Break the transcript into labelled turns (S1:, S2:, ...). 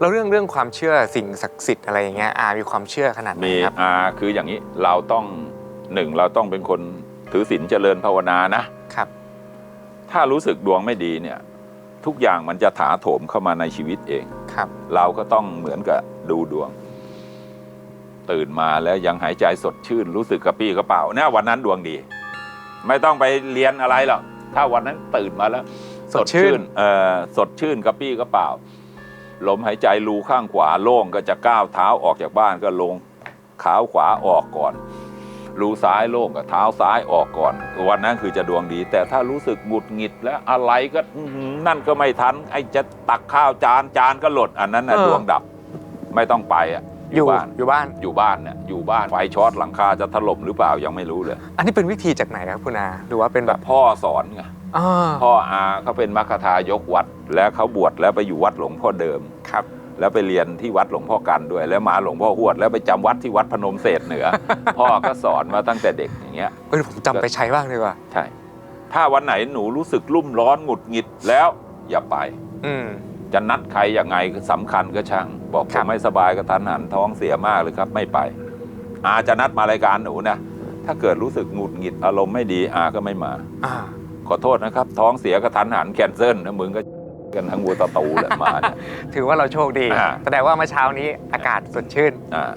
S1: แล้วเรื่องเรื่องความเชื่อสิ่งศักดิ์สิทธิ์อะไรอย่างเงี้ยอามีความเชื่อขนาดไหน
S2: มี
S1: ครับ
S2: อ่าคืออย่างนี้เราต้องหนึ่งเราต้องเป็นคนถือศีลเจริญภาวนานะ
S1: ครับ
S2: ถ้ารู้สึกดวงไม่ดีเนี่ย ทุกอย่างมันจะถาโถมเข้ามาในชีวิตเอง
S1: ครับ
S2: เราก็ต้องเหมือนกับดูดวง ตื่นมาแล้วยังหายใจสดชื่น รู้สึกกระปรี้กระเป๋าเนี่ยวันนั้นดวงดี ไม่ต้องไปเรียนอะไรหรอกถ้าวันนั้นตื่นมาแล้ว
S1: สดชื่น
S2: เอ่อสดชื่นกระปรี้กระเป๋า ลมหายใจรูข้างขวาโล่งก็จะก้าวเท้าออกจากบ้านก็ลงขาขวาออกก่อน รูซ้ายโล่งกับเท้าซ้ายออกก่อน วันนั้นคือจะดวงดี แต่ถ้ารู้สึกหงุดหงิดแล้วอะไรก็อื้อหือนั่นก็ไม่ทัน ไอ้จะตักข้าวจานจานก็หล่นอันนั้นนะ
S1: เออ
S2: ดวงดับไม่ต้องไปอะ
S1: อยู่
S2: บ้าน
S1: อยู่บ้าน
S2: อยู่บ้านเนี่ยอยู่บ้านไฟช็อตหลังคาจะถล่มหรือเปล่ายังไม่รู้เลย
S1: อันนี้เป็นวิธีจากไหนครับคุณอาหรือว่าเป็น
S2: แบ
S1: แบบ
S2: บพ่อสอนไง
S1: อ่า
S2: พ่ออาเขาเป็นมัคคทายกวัด แล้วเขาบวชแล้วไปอยู่วัดหลวงพ่อเดิม
S1: ครับ
S2: แล้วไปเรียนที่วัดหลวงพ่อกันด้วย แล้วมาหลวงพ่อหวด แล้วไปจำวัดที่วัดพนมเศษเหนือ พ่อก็สอนมาตั้งแต่เด็กอย่างเงี้ย
S1: เออผมจำไปใช้บ้างดีกว่า
S2: ใช่ ถ้าวันไหนหนูรู้สึกรุ่มร้อนหงุดหงิดแล้วอย่าไป
S1: อืม
S2: จะนัดใครยังไงสำคัญก็ช่าง บอก
S1: ค
S2: ผ
S1: รับ
S2: มไม่สบายกระทันหันท้องเสียมากเลยครับ ไม่ไป อาจะนัดมารายการหนูนะถ้าเกิดรู้สึกหงุดหงิดอารมณ์ไม่ดีอาก็ไม่มา
S1: อ่า
S2: ขอโทษนะครับ ท้องเสียกระทันหันแคนเซิลนะมึงก็กันทั้งวัวตะตูแหละมาเนี่ย
S1: ถือว่าเราโชคดี
S2: อ่า
S1: แสดงว่าเมื่อเช้านี้อากาศสดชื่น
S2: อ่า